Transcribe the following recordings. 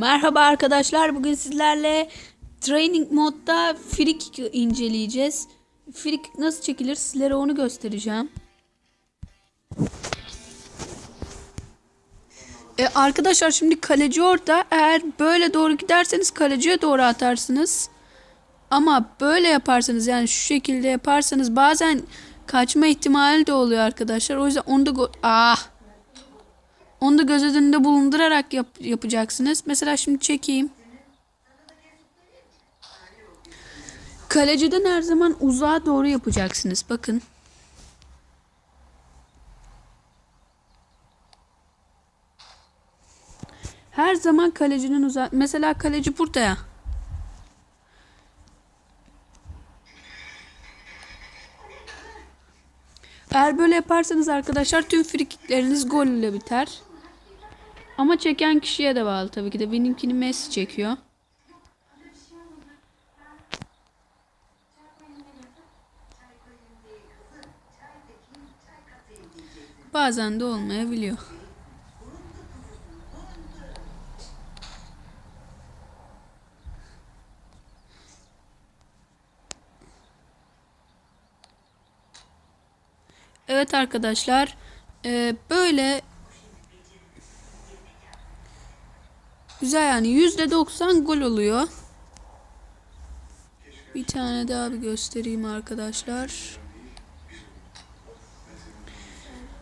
Merhaba arkadaşlar. Bugün sizlerle Training modda free kick inceleyeceğiz. Free kick nasıl çekilir sizlere onu göstereceğim. E, arkadaşlar şimdi kaleci orada. Eğer böyle doğru giderseniz kaleciye doğru atarsınız. Ama böyle yaparsanız yani şu şekilde yaparsanız bazen kaçma ihtimali de oluyor arkadaşlar. O yüzden onu da ah onu da göz önünde bulundurarak yap- yapacaksınız. Mesela şimdi çekeyim. Kaleciden her zaman uzağa doğru yapacaksınız. Bakın. Her zaman kalecinin uzağa... Mesela kaleci burada ya. Eğer böyle yaparsanız arkadaşlar tüm frikikleriniz gol ile biter. Ama çeken kişiye de bağlı tabii ki de. Benimkini Messi çekiyor. Bazen de olmayabiliyor. Evet arkadaşlar. eee, böyle güzel yani %90 gol oluyor. Bir tane daha bir göstereyim arkadaşlar.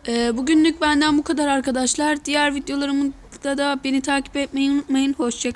Eee, bugünlük benden bu kadar arkadaşlar. Diğer videolarımda da beni takip etmeyi unutmayın. Hoşçakalın.